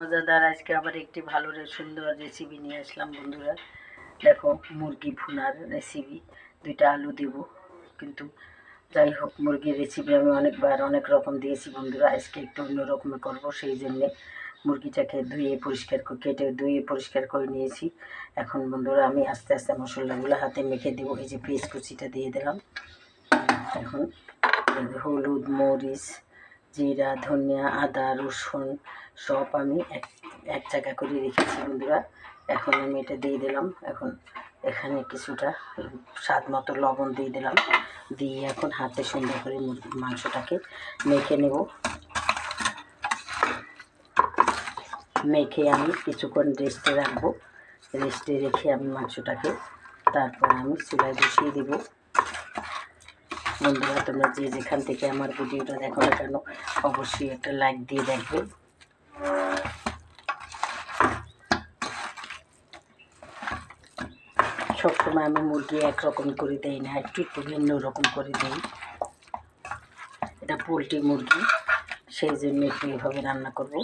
মজাদার, আজকে আবার একটি ভালো সুন্দর রেসিপি নিয়ে আসলাম বন্ধুরা। দেখো, মুরগি ভুনার রেসিপি দুইটা আলু দেব। কিন্তু যাই হোক, মুরগির রেসিপি আমি অনেকবার অনেক রকম দিয়েছি বন্ধুরা। আজকে একটু অন্য রকমের করব, সেই জন্যে মুরগিটাকে ধুয়ে পরিষ্কার করে কেটে ধুয়ে পরিষ্কার করে নিয়েছি। এখন বন্ধুরা, আমি আস্তে আস্তে মশলাগুলো হাতে মেখে দেবো। এই যে পেঁয়াজ কুচিটা দিয়ে দিলাম। এখন হলুদ, মরিচ জিরা, ধনিয়া, আদা, রসুন সব আমি এক এক জায়গা করে রেখেছি বন্ধুরা। এখন আমি এটা দিয়ে দিলাম। এখন এখানে কিছুটা স্বাদ মতো লবণ দিয়ে দিলাম। দিয়ে এখন হাতে সুন্দর করে মাংসটাকে মেখে নেব। মেখে আমি কিছুক্ষণ রেস্টে রাখব। রেস্টে রেখে আমি মাংসটাকে তারপর আমি চুলায় বসিয়ে দেবো। বন্ধুরা, তোমরা যে যেখান থেকে আমার ভিডিওটা দেখো না কেন, অবশ্যই একটা লাইক দিয়ে দেখবে। সবসময় আমি মুরগি একরকম করে দেই না, একটু একটু ভিন্ন রকম করে দিই। এটা পোলট্রি মুরগি, সেই জন্য একটু এভাবে রান্না করব।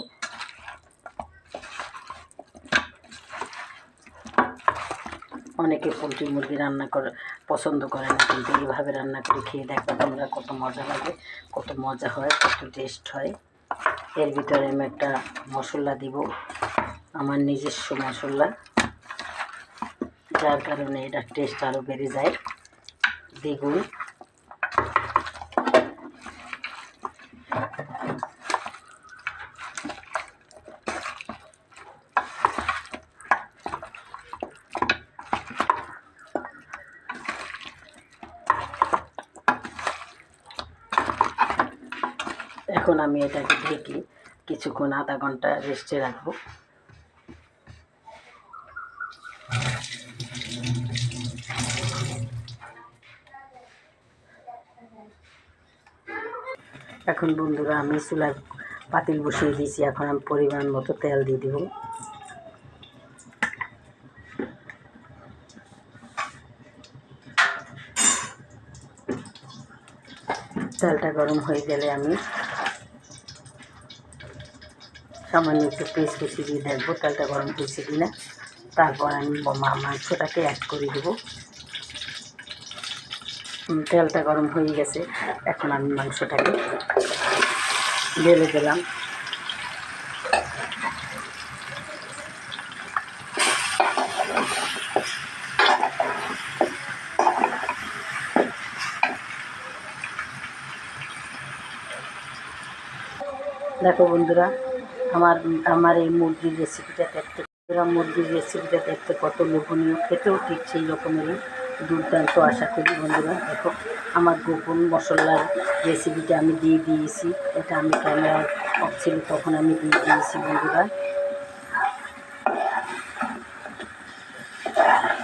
অনেকে পোলট্রি মুরগি রান্না করে, পছন্দ করে না, কিন্তু এইভাবে রান্না করে খেয়ে দেখো তোমরা কত মজা লাগে, কত মজা হয়, কত টেস্ট হয়। এর ভিতরে আমি একটা মশলা দিব, আমার নিজস্ব মশলা। যার কারণে এটা টেস্ট আরও বেড়ে যায়। দ্বিগুণ এখন আমি এটাকে ঢেকে কিছুক্ষণ আধা ঘণ্টা রেস্টে রাখব। এখন বন্ধুরা আমি চুলায় পাতিল বসিয়ে দিয়েছি, এখন আমি পরিমাণ মতো তেল দিয়ে দেবো। তেলটা গরম হয়ে গেলে আমি সামান্য একটু পেস্ট বেশি দিয়ে দেখব তেলটা গরম হয়েছে কিনা, তারপর আমি মাংসটাকে অ্যাড করে দেবো। তেলটা গরম হয়ে গেছে, এখন আমি মাংসটাকে ঢেলে দিলাম। দেখো বন্ধুরা আমার আমার এই মুরগির রেসিপিটা দেখতে মুরগির রেসিপিটা দেখতে কত লোভনীয়, খেতেও ঠিক সেই রকমেরই দুর্দান্ত, আশা করি বন্ধুরা। দেখো, আমার গোপন মশলার রেসিপিটা আমি দিয়ে দিয়েছি। এটা আমি ক্যামেরা অফ তখন আমি দিয়ে দিয়েছি বন্ধুরা।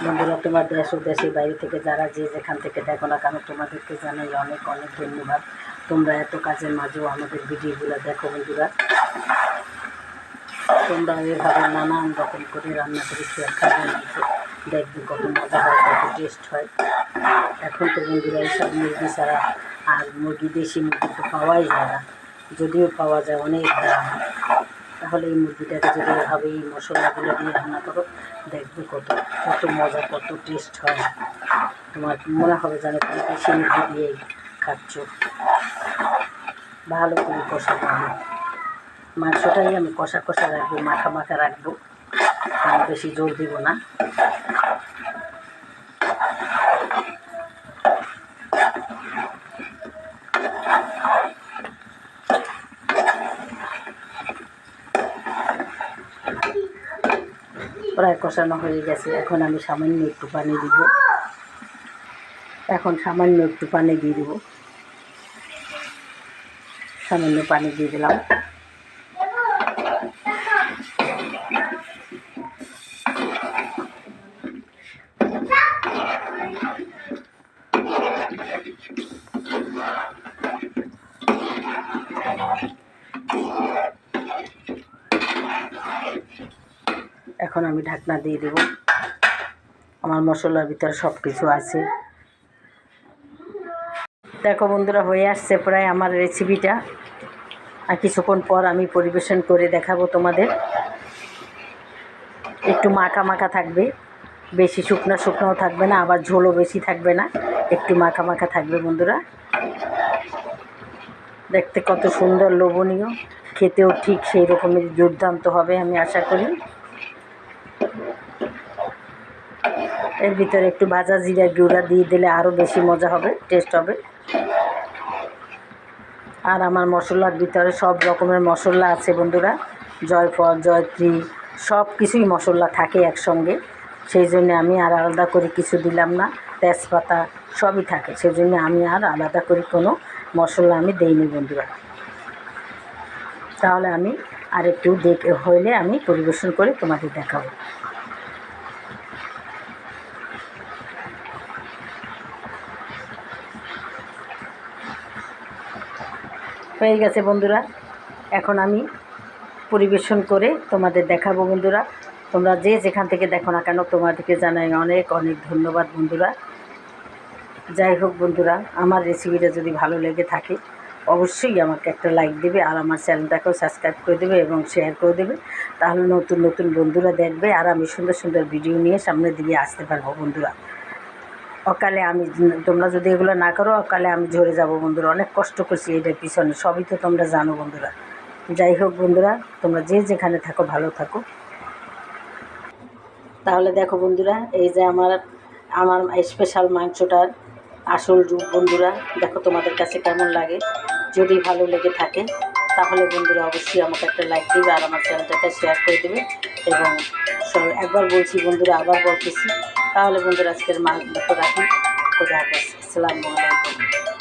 বন্ধুরা, তোমার দেশ ও দেশের বাইরে থেকে যারা যে যেখান থেকে দেখো না কেন, তোমাদেরকে জানাই অনেক অনেক ধন্যবাদ। তোমরা এত কাজের মাঝেও আমাদের ভিডিওগুলো দেখো বন্ধুরা। তোমরা এভাবে নানান রকম করে রান্না করে খেয়ে খাবে মাংস দেখবে কত মজা হয় কত টেস্ট হয়। এখন তো বন্ধুরা এইসব মুরগি ছাড়া আর মুরগি, দেশি মুরগি তো পাওয়াই যায় না। যদিও পাওয়া যায় অনেক দাম। তাহলে এই মুরগিটাকে যদি এভাবে এই মশলাগুলো দিয়ে রান্না করো দেখবে কত কত মজা, কত টেস্ট হয়। তোমার মনে হবে যেন তুমি দেশি মুরগি দিয়েই খাচ্ছ? ভালো করে কষা মাংসটাই আমি কষা কষা রাখব, মাখা মাখা রাখব। আমি বেশি জোর দিব না। প্রায় কষানো হয়ে গেছে। এখন আমি সামান্য একটু পানি দিব। এখন সামান্য একটু পানি দিয়ে দেবো। সামান্য পানি দিয়ে দিলাম। এখন আমি ঢাকনা দিয়ে দেব। আমার মশলার ভিতরে সব কিছু আছে। দেখো বন্ধুরা, হয়ে আসছে প্রায় আমার রেসিপিটা আর কিছুক্ষণ পর আমি পরিবেশন করে দেখাবো তোমাদের। একটু মাখা মাখা থাকবে। বেশি শুকনো শুকনোও থাকবে না, আবার ঝোলও বেশি থাকবে না। একটু মাখা মাখা থাকবে বন্ধুরা। দেখতে কত সুন্দর লোভনীয়। খেতেও ঠিক সেই রকমের দুর্দান্ত হবে আমি আশা করি। এর ভিতরে একটু ভাজা জিরা গুঁড়া দিয়ে দিলে আরও বেশি মজা হবে টেস্ট হবে। আর আমার মশলার ভিতরে সব রকমের মশলা আছে বন্ধুরা, জয়ফল, জয়ত্রী সব কিছুই মশলা থাকে একসঙ্গে। সেই জন্য আমি আর আলাদা করে কিছু দিলাম না, তেজপাতা সবই থাকে। সেই জন্য আমি আর আলাদা করে কোনো মশলা আমি দেইনি বন্ধুরা। তাহলে আমি আর একটু দেখে, হইলে আমি পরিবেশন করে তোমাদের দেখাবো। হয়ে গেছে বন্ধুরা, এখন আমি পরিবেশন করে তোমাদের দেখাবো বন্ধুরা। তোমরা যে যেখান থেকে দেখো না কেন, তোমাদেরকে জানাই অনেক অনেক ধন্যবাদ বন্ধুরা। যাই হোক বন্ধুরা, আমার রেসিপিটা যদি ভালো লেগে থাকে অবশ্যই আমাকে একটা লাইক দেবে আর আমার চ্যানেলটাকেও সাবস্ক্রাইব করে দেবে এবং শেয়ার করে দেবে। তাহলে নতুন নতুন বন্ধুরা দেখবে আর আমি সুন্দর সুন্দর ভিডিও নিয়ে সামনে দিয়ে আসতে পারব বন্ধুরা। অকালে আমি তোমরা যদি এগুলো না করো, অকালে আমি ঝরে যাব বন্ধুরা। অনেক কষ্ট করছি এটার পিছনে। সবই তো তোমরা জানো বন্ধুরা। যাই হোক বন্ধুরা, তোমরা যে যেখানে থাকো, ভালো থাকো। তাহলে দেখো বন্ধুরা, এই যে আমার আমার স্পেশাল মাংসটার আসল রূপ বন্ধুরা, দেখো তোমাদের কাছে কেমন লাগে। যদি ভালো লেগে থাকে, তাহলে বন্ধুরা অবশ্যই আমাকে একটা লাইক দেবে আর আমার চ্যানেলটাকে শেয়ার করে দেবে। এবং একবার বলছি বন্ধুরা, আবার বলতেছি। তাহলে বন্ধুরা আজকের মাল মতো রাখি। খোদা হাফেজ। আসসালামু আলাইকুম।